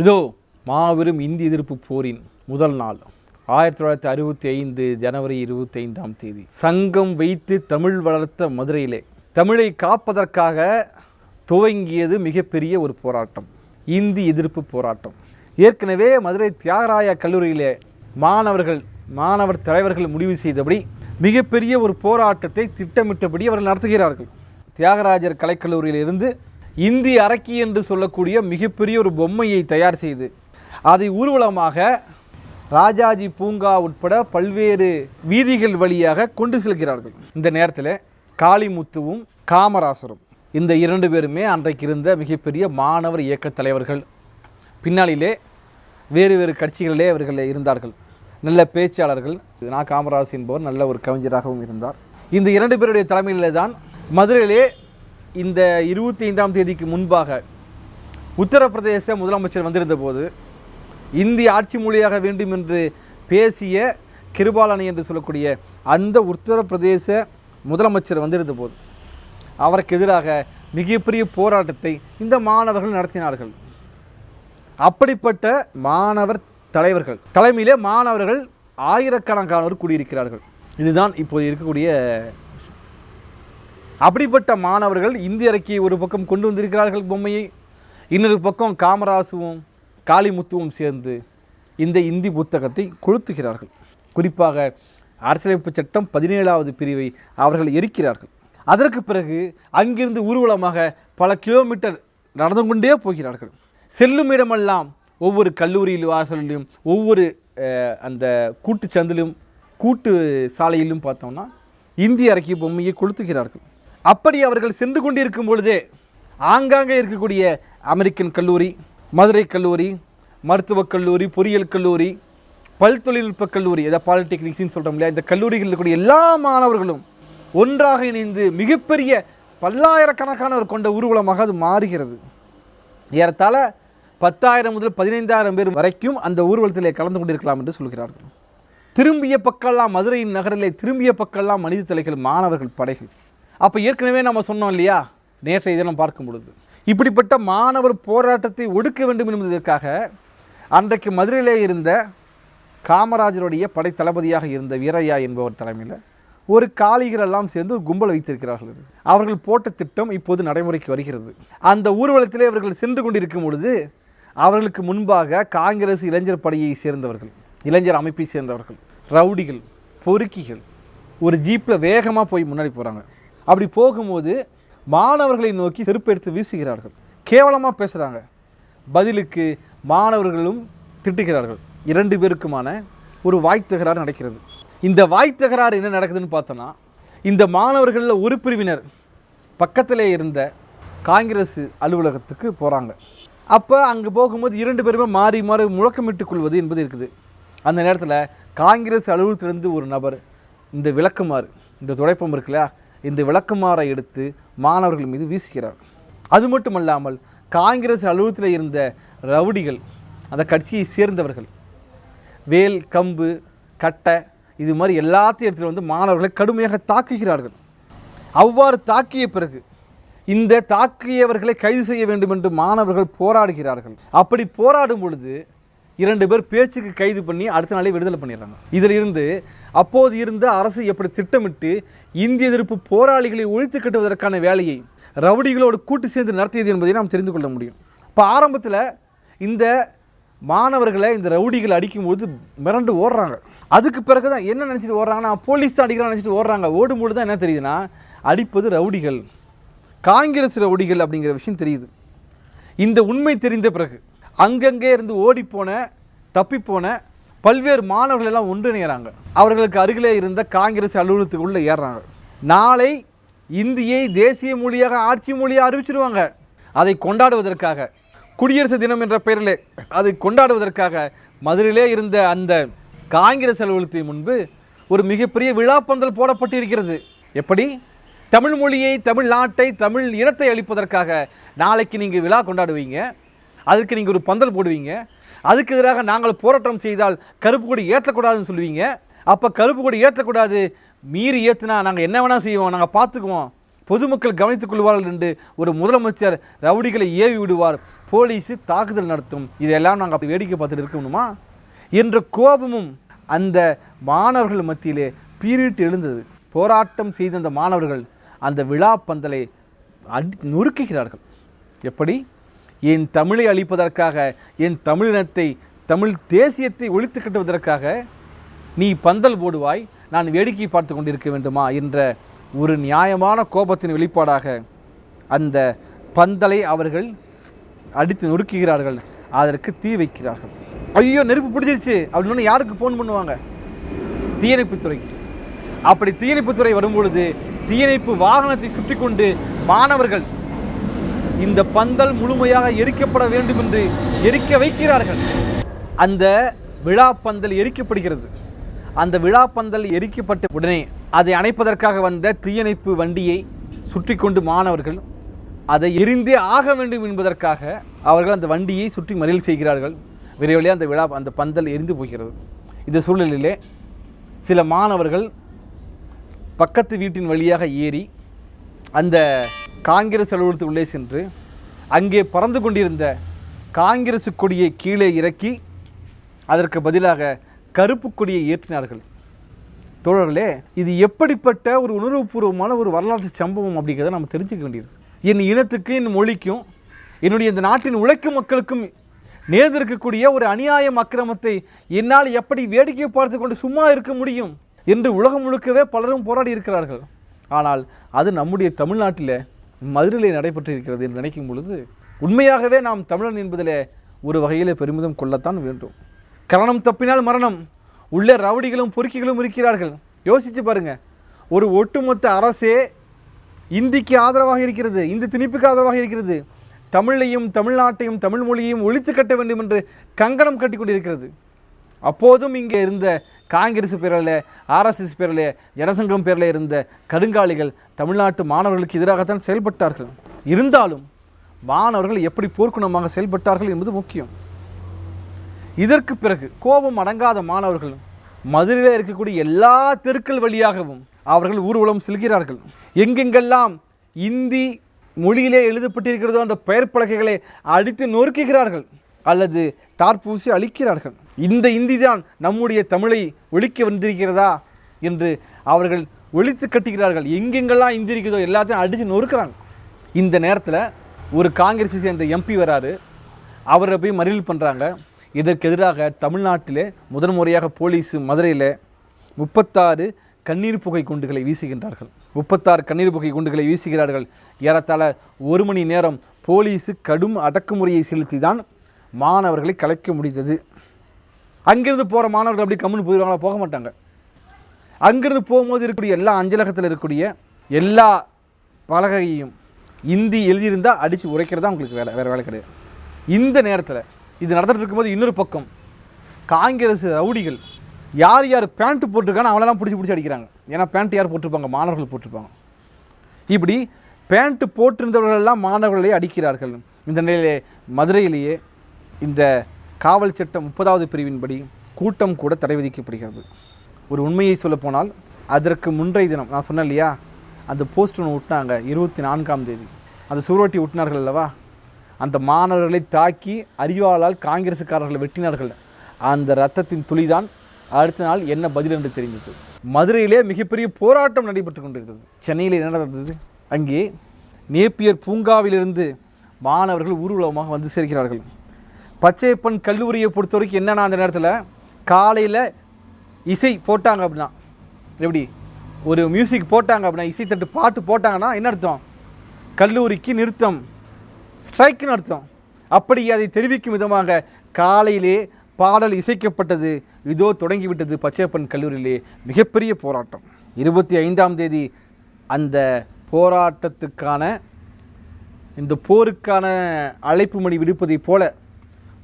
இதோ மாபெரும் இந்தி எதிர்ப்பு போரின் முதல் நாள். ஆயிரத்தி தொள்ளாயிரத்தி அறுபத்தி ஐந்து ஜனவரி இருபத்தி ஐந்தாம் தேதி. சங்கம் வைத்து தமிழ் வளர்த்த மதுரையிலே. தமிழை காப்பதற்காக துவங்கியது மிகப்பெரிய ஒரு போராட்டம். இந்தி எதிர்ப்பு போராட்டம். ஏற்கனவே மதுரை தியாகராய கல்லூரியிலே மாணவர்கள் மாணவர் தலைவர்கள் முடிவு செய்தபடி மிகப்பெரிய ஒரு போராட்டத்தை திட்டமிட்டபடி அவர்கள் நடத்துகிறார்கள். தியாகராஜர் கலைக்கல்லூரியிலிருந்து இந்தி அரக்கி என்று சொல்லக்கூடிய மிகப்பெரிய ஒரு பொம்மையை தயார் செய்து அதை ஊர்வலமாக ராஜாஜி பூங்கா உட்பட பல்வேறு வீதிகள் வழியாக கொண்டு செல்கிறார்கள். இந்த நேரத்தில் காளிமுத்துவும் காமராசரும் இந்த இரண்டு பேருமே அன்றைக்கு இருந்த மிகப்பெரிய மாணவர் இயக்க தலைவர்கள். பின்னாளிலே வேறு வேறு கட்சிகளிலே அவர்கள் இருந்தார்கள். நல்ல பேச்சாளர்கள். நான் காமராஜ் என்பவர் நல்ல ஒரு கவிஞராகவும் இருந்தார். இந்த இரண்டு பேருடைய தலைமையிலே தான் மதுரையிலே இந்த இருபத்தி ஐந்தாம் தேதிக்கு முன்பாக உத்தரப்பிரதேச முதலமைச்சர் வந்திருந்த போது ஆட்சி மொழியாக வேண்டும் என்று பேசிய கிருபாலனி என்று சொல்லக்கூடிய அந்த உத்தரப்பிரதேச முதலமைச்சர் வந்திருந்த போது அவருக்கு எதிராக மிகப்பெரிய போராட்டத்தை இந்த மாணவர்கள் நடத்தினார்கள். அப்படிப்பட்ட மாணவர் தலைவர்கள் தலைமையிலே மாணவர்கள் ஆயிரக்கணக்கானோர் கூடியிருக்கிறார்கள். இதுதான் இப்போது இருக்கக்கூடிய அப்படிப்பட்ட மாணவர்கள் இந்திய அறிக்கையை ஒரு பக்கம் கொண்டு வந்திருக்கிறார்கள் பொம்மையை இன்னொரு பக்கம் காமராசுவும் காளிமுத்துவும் சேர்ந்து இந்த இந்தி புத்தகத்தை கொளுத்துகிறார்கள். குறிப்பாக அரசியலமைப்பு சட்டம் பதினேழாவது பிரிவை அவர்கள் எரிக்கிறார்கள். அதற்கு பிறகு அங்கிருந்து ஊர்வலமாக பல கிலோமீட்டர் நடந்து கொண்டே போகிறார்கள். செல்லும் இடமெல்லாம் ஒவ்வொரு கல்லூரியில் வாசலிலும் ஒவ்வொரு அந்த கூட்டு சந்திலும் கூட்டு சாலையிலும் பார்த்தோம்னா இந்திய அரக்கிய பொம்மையை கொளுத்துகிறார்கள். அப்படி அவர்கள் சென்று கொண்டிருக்கும் பொழுதே ஆங்காங்கே இருக்கக்கூடிய அமெரிக்கன் கல்லூரி மதுரை கல்லூரி மருத்துவக் கல்லூரி பொறியியல் கல்லூரி பல் தொழில்நுட்ப கல்லூரி அதாவது பாலிடெக்னிக்ஸ்னு சொல்கிறோம் இல்லையா? இந்த கல்லூரிகளில் இருக்கக்கூடிய எல்லா மாணவர்களும் ஒன்றாக இணைந்து மிகப்பெரிய பல்லாயிரக்கணக்கானவர் கொண்ட ஊர்வலமாக அது மாறுகிறது. ஏறத்தாழ பத்தாயிரம் முதல் பதினைந்தாயிரம் பேர் வரைக்கும் அந்த ஊர்வலத்திலே கலந்து கொண்டிருக்கலாம் என்று சொல்கிறார்கள். திரும்பிய பக்கம்லாம் மதுரையின் நகரிலே திரும்பிய பக்கம்லாம் மனித தலைகள் மாணவர்கள் படைகள். அப்போ ஏற்கனவே நம்ம சொன்னோம் இல்லையா? நேற்றைய தினம் பார்க்கும் பொழுது. இப்படிப்பட்ட மாணவர் போராட்டத்தை ஒடுக்க வேண்டும் என்பதற்காக அன்றைக்கு மதுரையிலே இருந்த காமராஜருடைய படை தளபதியாக இருந்த வீரையா என்பவர் தலைமையில் ஒரு காளிகர் சேர்ந்து ஒரு கும்பல் வைத்திருக்கிறார்கள். அவர்கள் போட்ட திட்டம் இப்போது நடைமுறைக்கு வருகிறது. அந்த ஊர்வலத்திலே அவர்கள் சென்று கொண்டிருக்கும் பொழுது அவர்களுக்கு முன்பாக காங்கிரஸ் இளைஞர் படையை சேர்ந்தவர்கள் இளைஞர் அமைப்பை சேர்ந்தவர்கள் ரவுடிகள் பொறுக்கிகள் ஒரு ஜீப்பில் வேகமாக போய் முன்னாடி போகிறாங்க அப்படி போகும்போது மாணவர்களை நோக்கி செருப்பு எடுத்து வீசுகிறார்கள். கேவலமாக பேசுகிறாங்க பதிலுக்கு மாணவர்களும் திட்டுகிறார்கள். இரண்டு பேருக்குமான ஒரு வாய் தகராறு நடக்கிறது. இந்த வாய் தகராறு என்ன நடக்குதுன்னு பார்த்தோன்னா இந்த மாணவர்களில் ஒரு பிரிவினர் பக்கத்திலே இருந்த காங்கிரஸ் அலுவலகத்துக்கு போகிறாங்க அப்போ அங்கே போகும்போது இரண்டு பேருமே மாறி மாறி முழக்கமிட்டுக் கொள்வது என்பது இருக்குது. அந்த நேரத்தில் காங்கிரஸ் அலுவலகத்திலிருந்து ஒரு நபர் இந்த விளக்குமாறு இந்த துடைப்பம் இருக்குல்ல இந்த விளக்குமாறை எடுத்து மாணவர்கள் மீது வீசுகிறார். அது மட்டுமல்லாமல் காங்கிரஸ் அலுவலகத்தில் இருந்த ரவுடிகள் அந்த கட்சியை சேர்ந்தவர்கள் வேல் கம்பு கட்டை இது மாதிரி எல்லாத்தையும் எடுத்துகிட்டு வந்து மாணவர்களை கடுமையாக தாக்குகிறார்கள். அவ்வாறு தாக்கிய பிறகு இந்த தாக்கியவர்களை கைது செய்ய வேண்டும் என்று மாணவர்கள் போராடுகிறார்கள். அப்படி போராடும் பொழுது இரண்டு பேர் பேச்சுக்கு கைது பண்ணி அடுத்த நாளே விடுதலை பண்ணிடுறாங்க. இதில் இருந்து அப்போது இருந்த அரசு எப்படி திட்டமிட்டு இந்திய எதிர்ப்பு போராளிகளை ஒழித்து கட்டுவதற்கான வேலையை ரவுடிகளோடு கூட்டு சேர்ந்து நடத்தியது என்பதை நாம் தெரிந்து கொள்ள முடியும். இப்போ ஆரம்பத்தில் இந்த மாணவர்களை இந்த ரவுடிகள் அடிக்கும்போது மிரண்டு ஓடுறாங்க. அதுக்கு பிறகு தான் என்ன நினச்சிட்டு ஓடுறாங்கன்னா போலீஸ் தான் அடிக்கிறான்னு நினச்சிட்டு ஓடுறாங்க. ஓடும்பொழுது தான் என்ன தெரியுதுன்னா அடிப்பது ரவுடிகள். காங்கிரஸ் ரவுடிகள் அப்படிங்கிற விஷயம் தெரியுது. இந்த உண்மை தெரிந்த பிறகு அங்கங்கே இருந்து ஓடிப்போன தப்பிப்போன பல்வேறு மாணவர்கள் எல்லாம் ஒன்றிணைகிறாங்க அவர்களுக்கு அருகிலே இருந்த காங்கிரஸ் அலுவலகத்துக்குள்ளே ஏறுறாங்க. நாளை இந்தியை தேசிய மொழியாக ஆட்சி மொழியாக அறிவிச்சிடுவாங்க அதை கொண்டாடுவதற்காக குடியரசு தினம் என்ற பெயரிலே அதை கொண்டாடுவதற்காக மதுரையிலே இருந்த அந்த காங்கிரஸ் அலுவலகத்தின் முன்பு ஒரு மிகப்பெரிய விழாப்பந்தல் போடப்பட்டிருக்கிறது. எப்படி? தமிழ் மொழியை தமிழ் நாட்டை தமிழ் இனத்தை அளிப்பதற்காக நாளைக்கு நீங்கள் விழா கொண்டாடுவீங்க. அதுக்கு நீங்கள் ஒரு பந்தல் போடுவீங்க. அதுக்கு எதிராக நாங்கள் போராட்டம் செய்தால் கருப்பு கொடி ஏற்றக்கூடாதுன்னு சொல்லுவீங்க. அப்போ கருப்பு கொடி ஏற்றக்கூடாது. மீறி ஏற்றுனா நாங்கள் என்ன வேணால் செய்வோம். நாங்கள் பார்த்துக்குவோம். பொதுமக்கள் கவனித்துக் கொள்வார்கள் என்று ஒரு முதலமைச்சர் ரவுடிகளை ஏவி விடுவார். போலீஸு தாக்குதல் நடத்தும். இதெல்லாம் நாங்கள் அப்படி வேடிக்கை பார்த்துட்டு இருக்கணுமா என்ற கோபமும் அந்த மாணவர்கள் மத்தியிலே பீரிட்டு எழுந்தது. போராட்டம் செய்த அந்த மாணவர்கள் அந்த விழா பந்தலை அடி நொறுக்குகிறார்கள். எப்படி? என் தமிழை அழிப்பதற்காக என் தமிழினத்தை தமிழ் தேசியத்தை ஒழித்து கட்டுவதற்காக நீ பந்தல் போடுவாய் நான் வேடிக்கை பார்த்து கொண்டிருக்க வேண்டுமா என்ற ஒரு நியாயமான கோபத்தின் வெளிப்பாடாக அந்த பந்தலை அவர்கள் அடித்து நொறுக்குகிறார்கள். அதற்கு தீ வைக்கிறார்கள். ஐயோ நெருப்பு பிடிச்சிருச்சு. அப்படின்னு யாருக்கு ஃபோன் பண்ணுவாங்க? தீயணைப்புத்துறைக்கு அப்படி தீயணைப்புத்துறை வரும்பொழுது தீயணைப்பு வாகனத்தை சுற்றி கொண்டு மாணவர்கள் இந்த பந்தல் முழுமையாக எரிக்கப்பட வேண்டும் என்று எரிக்க வைக்கிறார்கள். அந்த விழா பந்தல் எரிக்கப்படுகிறது. அந்த விழா பந்தல் எரிக்கப்பட்ட உடனே அதை அணைப்பதற்காக வந்த தீயணைப்பு வண்டியை சுற்றி கொண்டு மாணவர்கள் அதை எரிந்தே ஆக வேண்டும் என்பதற்காக அவர்கள் அந்த வண்டியை சுற்றி மறியல் செய்கிறார்கள். விரைவிலே அந்த விழா அந்த பந்தல் எரிந்து போகிறது. இந்த சூழ்நிலையிலே சில மாணவர்கள் பக்கத்து வீட்டின் வழியாக ஏறி அந்த காங்கிரஸ் அலுவலகத்துக்கு உள்ளே சென்று அங்கே பறந்து கொண்டிருந்த காங்கிரஸ் கொடியை கீழே இறக்கி அதற்கு பதிலாக கருப்பு கொடியை ஏற்றினார்கள். தோழர்களே இது எப்படிப்பட்ட ஒரு உணர்வுபூர்வமான ஒரு வரலாற்று சம்பவம் அப்படிங்கிறத நம்ம தெரிஞ்சுக்க வேண்டியது. என் இனத்துக்கு என் மொழிக்கும் என்னுடைய இந்த நாட்டின் உழைக்கும் மக்களுக்கும் நேர்ந்திருக்கக்கூடிய ஒரு அநியாயம் அக்கிரமத்தை என்னால் எப்படி வேடிக்கை பார்த்து கொண்டு சும்மா இருக்க முடியும் என்று உலகம் முழுக்கவே பலரும் போராடி இருக்கிறார்கள். ஆனால் அது நம்முடைய தமிழ்நாட்டில் மதுரையில் நடைபெற்று இருக்கிறது என்று நினைக்கும் பொழுது உண்மையாகவே நாம் தமிழன் என்பதிலே ஒரு வகையில் பெருமிதம் கொள்ளத்தான் வேண்டும். கரணம் தப்பினால் மரணம். உள்ளே ரவுடிகளும் பொறுக்கிகளும் இருக்கிறார்கள். யோசித்து பாருங்க. ஒரு ஒட்டுமொத்த அரசே இந்திக்கு ஆதரவாக இருக்கிறது இந்தி திணிப்புக்கு ஆதரவாக இருக்கிறது. தமிழையும் தமிழ்நாட்டையும் தமிழ் மொழியையும் ஒழித்து கட்ட வேண்டும் என்று கங்கணம் கட்டி கொண்டிருக்கிறது. அப்போதும் இங்கே இருந்த காங்கிரஸ் பேரில் ஆர்எஸ்எஸ் பேரில் ஜனசங்கம் பேரில் இருந்த கருங்காலிகள் தமிழ்நாட்டு மாணவர்களுக்கு எதிராகத்தான் செயல்பட்டார்கள். இருந்தாலும் மாணவர்கள் எப்படி போர்க்குணமாக செயல்பட்டார்கள் என்பது முக்கியம். இதற்கு பிறகு கோபம் அடங்காத மாணவர்கள் மதுரையில் இருக்கக்கூடிய எல்லா தெருக்கள் வழியாகவும் அவர்கள் ஊர்வலம் செல்கிறார்கள். எங்கெங்கெல்லாம் இந்தி மொழியிலே எழுதப்பட்டிருக்கிறதோ அந்த பெயர் பலகைகளை அடித்து நொறுக்குகிறார்கள். அல்லது தார்பூசி அழிக்கிறார்கள் இந்த இந்தி தான் நம்முடைய தமிழை ஒழிக்க வந்திருக்கிறதா என்று அவர்கள் ஒழித்து கட்டுகிறார்கள். எங்கெங்கெல்லாம் இந்தி இருக்குதோ எல்லாத்தையும் அடித்து நொறுக்கிறாங்க. இந்த நேரத்தில் ஒரு காங்கிரஸை சேர்ந்த எம்பி வராரு. அவரை போய் மறியல் பண்ணுறாங்க இதற்கு எதிராக தமிழ்நாட்டிலே முதன் முறையாக போலீஸ் மதுரையில் முப்பத்தாறு கண்ணீர் புகை குண்டுகளை வீசுகின்றார்கள். முப்பத்தாறு கண்ணீர் புகை குண்டுகளை வீசுகிறார்கள். ஏறத்தாழ ஒரு மணி நேரம் போலீஸு கடும் அடக்குமுறையை செலுத்தி தான் மாணவர்களை கலைக்க முடிந்தது. அங்கிருந்து போகிற மாணவர்கள் அப்படி கம்முன்னு போயிடுவாங்களா போக மாட்டாங்க. அங்கிருந்து போகும்போது இருக்கக்கூடிய எல்லா அஞ்சலகத்தில் இருக்கக்கூடிய எல்லா பலகையையும் இந்தி எழுதியிருந்தால் அடித்து உரைக்கிறதா உங்களுக்கு வேலை வேறு வேலை கிடையாது. இந்த நேரத்தில் இது நடந்துட்டு இருக்கும்போது இன்னொரு பக்கம் காங்கிரஸ் ரவுடிகள் யார் யார் பேண்ட்டு போட்டிருக்கானோ அவங்களெல்லாம் பிடிச்சி பிடிச்சி அடிக்கிறாங்க. ஏன்னா பேண்ட் யார் போட்டிருப்பாங்க? மாணவர்கள் போட்டிருப்பாங்க. இப்படி பேண்ட்டு போட்டிருந்தவர்களெல்லாம் மாணவர்களை அடிக்கிறார்கள். இந்த நிலையிலே மதுரையிலேயே இந்த காவல் சட்டம் முப்பதாவது பிரிவின்படி கூட்டம் கூட தடை விதிக்கப்படுகிறது. ஒரு உண்மையை சொல்லப்போனால் அதற்கு முன்றைய தினம் நான் சொன்னேன் இல்லையா? அந்த போஸ்ட் ஒன்று விட்டாங்க இருபத்தி நான்காம் தேதி. அந்த சுவரொட்டி விட்டினார்கள் அல்லவா? அந்த மாணவர்களை தாக்கி அறிவாளால் காங்கிரஸுக்காரர்களை வெட்டினார்கள். அந்த ரத்தத்தின் துளிதான் அடுத்த நாள் என்ன பதில் என்று தெரிந்தது. மதுரையிலே மிகப்பெரிய போராட்டம் நடைபெற்று கொண்டிருந்தது. சென்னையில் என்ன நடந்தது? அங்கே நேப்பியர் பூங்காவிலிருந்து மாணவர்கள் ஊர்வலமாக வந்து சேர்க்கிறார்கள் பச்சையப்பன் கல்லூரியை பொறுத்த வரைக்கும் என்னென்னா அந்த நேரத்தில் காலையில் இசை போட்டாங்க அப்படின்னா எப்படி? ஒரு மியூசிக் போட்டாங்க அப்படின்னா இசைத்தட்டு பாட்டு போட்டாங்கன்னா என்ன அர்த்தம்? கல்லூரிக்கு நிறுத்தம். ஸ்ட்ரைக்குன்னு அர்த்தம். அப்படி அதை தெரிவிக்கும் விதமாக காலையிலே பாடல் இசைக்கப்பட்டது இதோ தொடங்கிவிட்டது பச்சையப்பன் கல்லூரியிலே மிகப்பெரிய போராட்டம். இருபத்தி ஐந்தாம் தேதி அந்த போராட்டத்துக்கான இந்த போருக்கான அழைப்பு மணி விடுப்பதைப் போல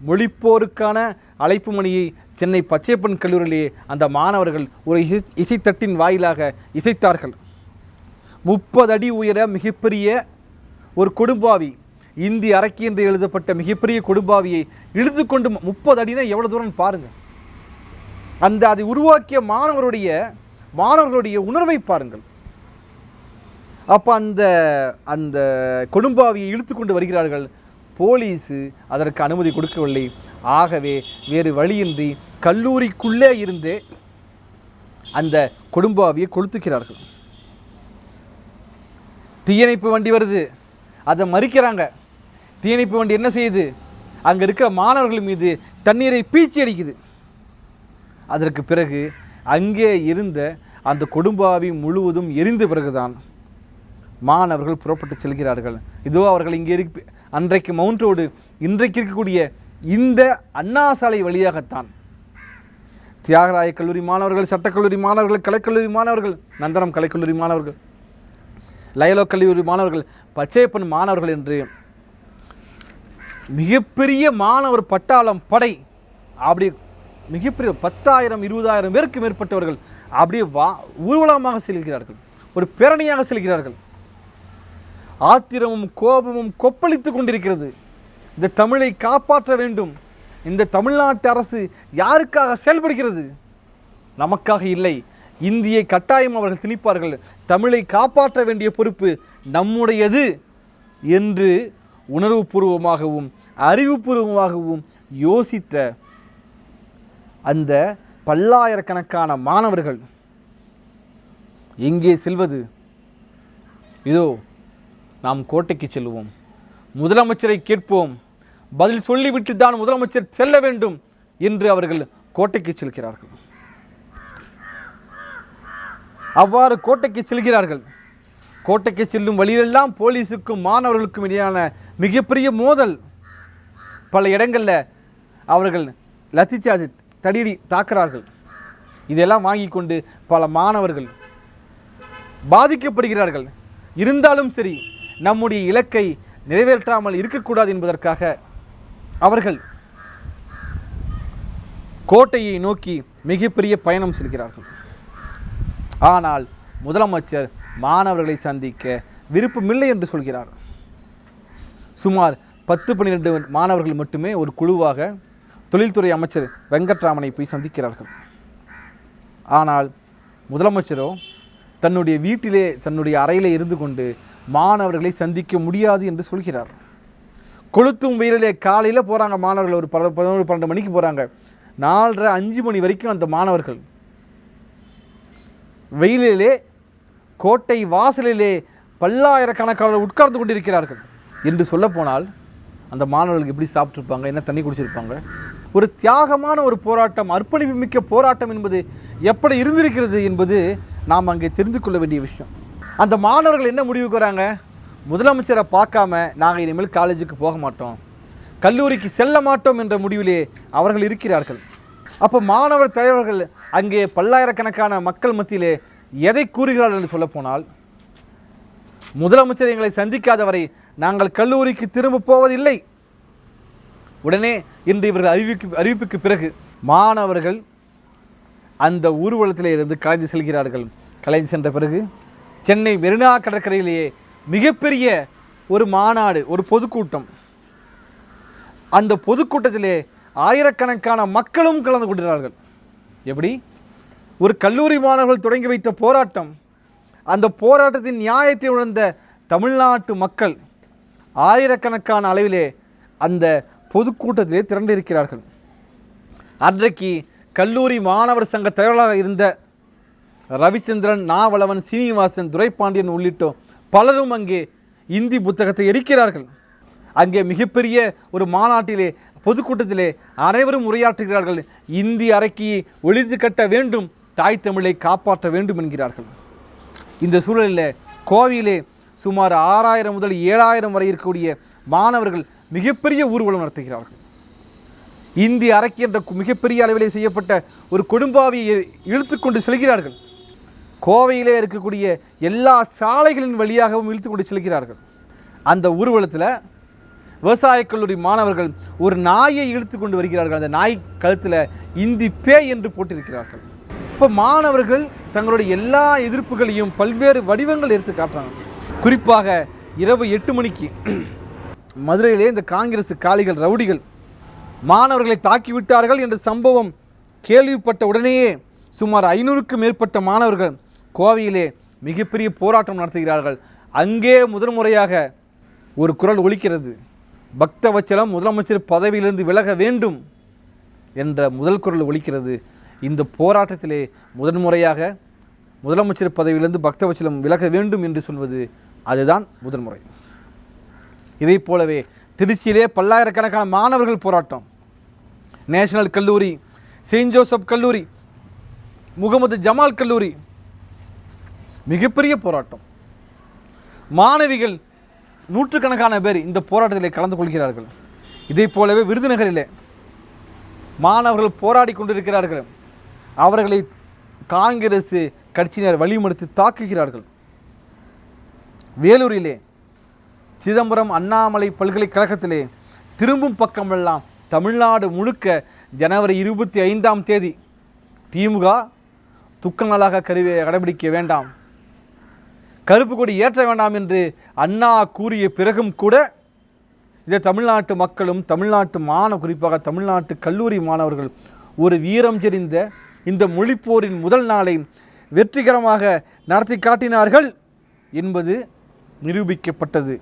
மொழிப்போருக்கான அழைப்பு மணியை சென்னை பச்சையப்பன் கல்லூரியிலேயே அந்த மாணவர்கள் ஒரு இசை இசைத்தட்டின் வாயிலாக இசைத்தார்கள். முப்பது அடி உயர மிகப்பெரிய ஒரு கொடும்பாவி இந்தி அரக்கி என்று எழுதப்பட்ட மிகப்பெரிய கொடும்பாவியை இழுத்து கொண்டு முப்பது அடினா எவ்வளோ தூரம் பாருங்கள் அந்த அதை உருவாக்கிய மாணவருடைய மாணவர்களுடைய உணர்வை பாருங்கள். அப்போ அந்த அந்த கொடும்பாவியை இழுத்து கொண்டு வருகிறார்கள் போலீஸு அதற்கு அனுமதி கொடுக்கவில்லை. ஆகவே வேறு வழியின்றி கல்லூரிக்குள்ளே இருந்தே அந்த கொடும்பாவியை கொளுத்துக்கிறார்கள் தீயணைப்பு வண்டி வருது. அதை மறிக்கிறாங்க. தீயணைப்பு வண்டி என்ன செய்யுது? அங்கே இருக்கிற மாணவர்கள் மீது தண்ணீரை பீச்சி அடிக்குது. அதற்கு பிறகு அங்கே இருந்த அந்த கொடும்பாவி முழுவதும் எரிந்த பிறகுதான் மாணவர்கள் புறப்பட்டு செல்கிறார்கள். இதோ அவர்கள் இங்கே இருப்ப அன்றைக்கு மவுண்ட் ரோடு இன்றைக்கு இருக்கக்கூடிய இந்த அண்ணா சாலை வழியாகத்தான். தியாகராய கல்லூரி மாணவர்கள் சட்டக்கல்லூரி மாணவர்கள் கலைக்கல்லூரி மாணவர்கள் நந்தனம் கலைக்கல்லூரி மாணவர்கள் லயலோ கல்லூரி மாணவர்கள் பச்சையப்பன் மாணவர்கள் என்று மிகப்பெரிய மாணவர் பட்டாளம் படை அப்படி மிகப்பெரிய பத்தாயிரம் இருபதாயிரம் பேருக்கு மேற்பட்டவர்கள் அப்படியே வா ஊர்வலமாக செல்கிறார்கள். ஒரு பேரணியாக செல்கிறார்கள். ஆத்திரமும் கோபமும் கொப்பளித்து கொண்டிருக்கிறது. இந்த தமிழை காப்பாற்ற வேண்டும். இந்த தமிழ்நாட்டு அரசு யாருக்காக செயல்படுகிறது? நமக்காக இல்லை. இந்தியை கட்டாயம் அவர்கள் திணிப்பார்கள். தமிழை காப்பாற்ற வேண்டிய பொறுப்பு நம்முடையது என்று உணர்வுபூர்வமாகவும் அறிவுபூர்வமாகவும் யோசித்த அந்த பல்லாயிரக்கணக்கான மாணவர்கள் எங்கே செல்வது? இதோ நாம் கோட்டைக்கு செல்வோம் முதலமைச்சரை கேட்போம். பதில் சொல்லிவிட்டு தான் முதலமைச்சர் செல்ல வேண்டும் என்று அவர்கள் கோட்டைக்கு செல்கிறார்கள். அவ்வாறு கோட்டைக்கு செல்கிறார்கள். கோட்டைக்கு செல்லும் வழியிலெல்லாம் போலீஸுக்கும் மாணவர்களுக்கும் இடையான மிகப்பெரிய மோதல். பல இடங்களில் அவர்கள் லத்திச்சார்ஜ் தடியடி தாக்குறார்கள். இதெல்லாம் வாங்கி கொண்டு பல மாணவர்கள் பாதிக்கப்படுகிறார்கள். இருந்தாலும் சரி நம்முடைய இலக்கை நிறைவேற்றாமல் இருக்கக்கூடாது என்பதற்காக அவர்கள் கோட்டையை நோக்கி மிகப்பெரிய பயணம் செல்கிறார்கள். ஆனால் முதலமைச்சர் மாணவர்களை சந்திக்க விருப்பமில்லை என்று சொல்கிறார். சுமார் பத்து பன்னிரெண்டு மாணவர்கள் மட்டுமே ஒரு குழுவாக தொழில்துறை அமைச்சர் வெங்கட்ராமனை போய் சந்திக்கிறார்கள். ஆனால் முதலமைச்சரோ தன்னுடைய வீட்டிலே தன்னுடைய அறையிலே இருந்து கொண்டு மாணவர்களை சந்திக்க முடியாது என்று சொல்கிறார். கொளுத்தும் வெயிலிலே காலையில் போகிறாங்க மாணவர்கள் ஒரு பல பதினோரு பன்னெண்டு மணிக்கு போகிறாங்க நாலரை அஞ்சு மணி வரைக்கும் அந்த மாணவர்கள். வெயிலிலே கோட்டை வாசலிலே பல்லாயிரக்கணக்கான உட்கார்ந்து கொண்டிருக்கிறார்கள் என்று சொல்லப்போனால் அந்த மாணவர்களுக்கு எப்படி சாப்பிட்ருப்பாங்க என்ன தண்ணி குடிச்சிருப்பாங்க? ஒரு தியாகமான ஒரு போராட்டம் அர்ப்பணிப்பு மிக்க போராட்டம் என்பது எப்படி இருந்திருக்கிறது என்பது நாம் அங்கே தெரிந்து கொள்ள வேண்டிய விஷயம். அந்த மாணவர்கள் என்ன முடிவுக்கு வராங்க முதலமைச்சரை பார்க்காம நாங்கள் இனிமேல் காலேஜுக்கு போக மாட்டோம். கல்லூரிக்கு செல்ல மாட்டோம் என்ற முடிவிலே அவர்கள் இருக்கிறார்கள். அப்போ மாணவர் தலைவர்கள் அங்கே பல்லாயிரக்கணக்கான மக்கள் மத்தியிலே எதை கூறுகிறார்கள் என்று சொல்லப்போனால் முதலமைச்சர் எங்களை சந்திக்காதவரை நாங்கள் கல்லூரிக்கு திரும்ப போவதில்லை. உடனே இன்று இவர்கள் அறிவிக்கு அறிவிப்புக்கு பிறகு மாணவர்கள் அந்த ஊர்வலத்திலே இருந்து கலைந்து செல்கிறார்கள். கலைந்து சென்ற பிறகு சென்னை மெரினா கடற்கரையிலேயே மிகப்பெரிய ஒரு மாநாடு ஒரு பொதுக்கூட்டம். அந்த பொதுக்கூட்டத்திலே ஆயிரக்கணக்கான மக்களும் கலந்து கொண்டிருந்தார்கள். எப்படி? ஒரு கல்லூரி மாணவர்கள் தொடங்கி வைத்த போராட்டம். அந்த போராட்டத்தின் நியாயத்தை உணர்ந்த தமிழ்நாட்டு மக்கள் ஆயிரக்கணக்கான அளவிலே அந்த பொதுக்கூட்டத்திலே திரண்டிருக்கிறார்கள். அன்றைக்கு கல்லூரி மாணவர் சங்க தலைவராக இருந்த ரவிச்சந்திரன் நாவலவன் சீனிவாசன் துரைப்பாண்டியன் உள்ளிட்டோர் பலரும் அங்கே இந்தி புத்தகத்தை எரிக்கிறார்கள் அங்கே மிகப்பெரிய ஒரு மாநாட்டிலே பொதுக்கூட்டத்திலே அனைவரும் உரையாற்றுகிறார்கள். இந்தி அரக்கியை ஒழித்து கட்ட வேண்டும் தாய் தமிழை காப்பாற்ற வேண்டும் என்கிறார்கள். இந்த சூழலில் கோவையிலே சுமார் ஆறாயிரம் முதல் ஏழாயிரம் வரை இருக்கக்கூடிய மாணவர்கள் மிகப்பெரிய ஊர்வலம் நடத்துகிறார்கள். இந்தி அரக்கி என்ற மிகப்பெரிய அளவிலே செய்யப்பட்ட ஒரு கொடும்பாவியை இழுத்துக்கொண்டு செல்கிறார்கள். கோவையிலே இருக்கக்கூடிய எல்லா சாலைகளின் வழியாகவும் இழுத்துக்கொண்டு செல்கிறார்கள். அந்த ஊர்வலத்தில் விவசாயக் கல்லூரி மாணவர்கள் ஒரு நாயை இழுத்து கொண்டு வருகிறார்கள். அந்த நாய் கழுத்தில் இந்தி பேய் என்று போட்டிருக்கிறார்கள். இப்போ மாணவர்கள் தங்களுடைய எல்லா எதிர்ப்புகளையும் பல்வேறு வடிவங்கள் எடுத்து காட்டுறாங்க. குறிப்பாக இரவு எட்டு மணிக்கு மதுரையிலே இந்த காங்கிரஸ் காளிகள் ரவுடிகள் மாணவர்களை தாக்கி விட்டார்கள் என்ற சம்பவம் கேள்விப்பட்ட உடனேயே சுமார் ஐநூறுக்கும் மேற்பட்ட மாணவர்கள் கோவையிலே மிகப்பெரிய போராட்டம் நடத்துகிறார்கள். அங்கே முதன்முறையாக ஒரு குரல் ஒழிக்கிறது பக்தவச்சலம் முதலமைச்சர் பதவியிலிருந்து விலக வேண்டும் என்ற முதல் குரல் ஒழிக்கிறது இந்த போராட்டத்திலே முதன்முறையாக முதலமைச்சர் பதவியிலிருந்து பக்தவச்சலம் விலக வேண்டும் என்று சொல்வது அதுதான் முதன்முறை. இதைப் போலவே திருச்சியிலே பல்லாயிரக்கணக்கான மாணவர்கள் போராட்டம். நேஷனல் கல்லூரி செயின்ட் ஜோசப் கல்லூரி முகமது ஜமால் கல்லூரி மிகப்பெரிய போராட்டம். மாணவிகள் நூற்றுக்கணக்கான பேர் இந்த போராட்டத்தில் கலந்து கொள்கிறார்கள். இதைப் போலவே விருதுநகரிலே மாணவர்கள் போராடி கொண்டிருக்கிறார்கள். அவர்களை காங்கிரஸ் கட்சியினர் வழிமடுத்து தாக்குகிறார்கள். வேலூரிலே சிதம்பரம் அண்ணாமலை பல்கலைக்கழகத்திலே திரும்பும் பக்கமெல்லாம் தமிழ்நாடு முழுக்க ஜனவரி இருபத்தி ஐந்தாம் தேதி திமுக துக்க நாளாக கருவி கடைபிடிக்க வேண்டாம். கருப்பு கொடி ஏற்ற வேண்டாம் என்று அண்ணா கூறிய பிறகும் கூட இதை தமிழ்நாட்டு மக்களும் தமிழ்நாட்டு மாணவ குறிப்பாக தமிழ்நாட்டு கல்லூரி மாணவர்கள் ஒரு வீரம் செறிந்த இந்த மொழிப்போரின் முதல் நாளை வெற்றிகரமாக நடத்தி காட்டினார்கள் என்பது நிரூபிக்கப்பட்டது.